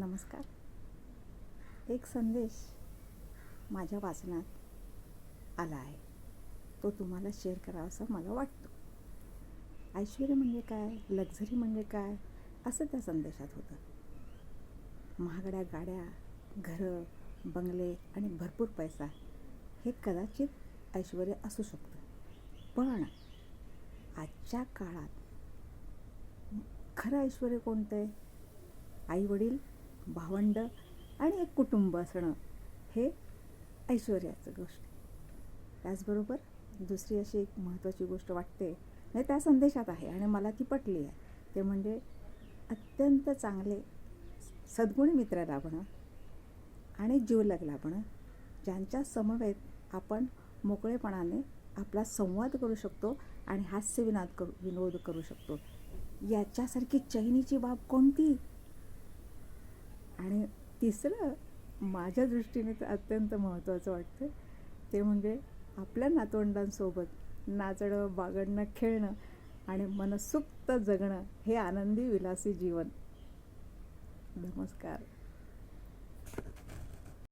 नमस्कार. एक संदेश माझ्या वाचनात आला आहे. तो तुम्हाला शेअर करावा असं मला वाटतो. ऐश्वर्य म्हणजे काय? लक्झरी म्हणजे काय? असं त्या संदेशात होतं. महागड्या गाड्या घरं बंगले आणि भरपूर पैसा हे कदाचित ऐश्वर्य असू शकतं. पण आजच्या काळात खरं ऐश्वर्य कोणतं आहे आई वडील भावंड आणि एक कुटुंब असणं हे ऐश्वर्याचं गोष्ट. त्याचबरोबर दुसरी अशी एक महत्त्वाची गोष्ट वाटते नाही त्या संदेशात आहे आणि मला ती पटली आहे. ते म्हणजे अत्यंत चांगले सद्गुणी मित्र लाभणं आणि जीवलग लाभणं ज्यांच्या समवेत आपण मोकळेपणाने आपला संवाद करू शकतो आणि हास्यविनाद करू विनोद करू शकतो. याच्यासारखी चैनीची बाब कोणती? आणि तिसरं माझ्या दृष्टीने तर अत्यंत महत्त्वाचं वाटतं ते म्हणजे आपल्या नातवंडांसोबत नाचणं बागडणं खेळणं आणि मनसुक्त जगणं हे आनंदी विलासी जीवन. नमस्कार.